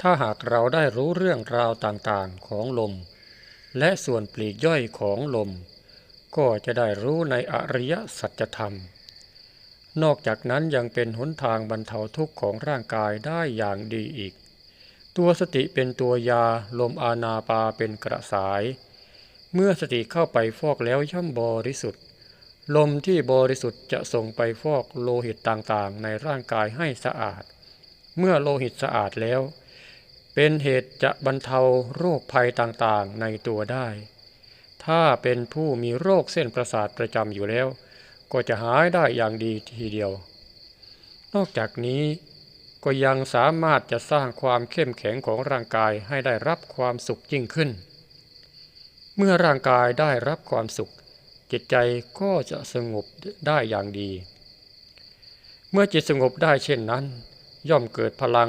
ถ้าหากเราได้รู้เรื่องราวต่างๆของลม และส่วนปลีกย่อยของลม ก็จะได้รู้ในอริยสัจธรรม นอกจากนั้นยังเป็นหนทางบรรเทาทุกข์ของร่างกายได้อย่างดีอีก ตัวสติเป็นตัวยาลมอานาปาเป็นกระสาย เมื่อสติเข้าไปฟอกแล้วย่อมบริสุทธิ์ลมที่บริสุทธิ์จะส่งไปฟอกโลหิตต่างๆ ในร่างกายให้สะอาด เมื่อโลหิตสะอาดแล้ว เป็นเหตุจะบรรเทาโรคภัยต่างๆในตัวได้ ถ้าเป็นผู้มีโรคเส้นประสาทประจำอยู่แล้ว ก็จะหายได้อย่างดีทีเดียว นอกจากนี้ก็ยังสามารถจะสร้างความเข้มแข็งของร่างกายให้ได้รับความสุขยิ่งขึ้น เมื่อร่างกายได้รับความสุข จิตใจก็จะสงบได้อย่างดี เมื่อจิตสงบได้เช่นนั้น ย่อมเกิดพลัง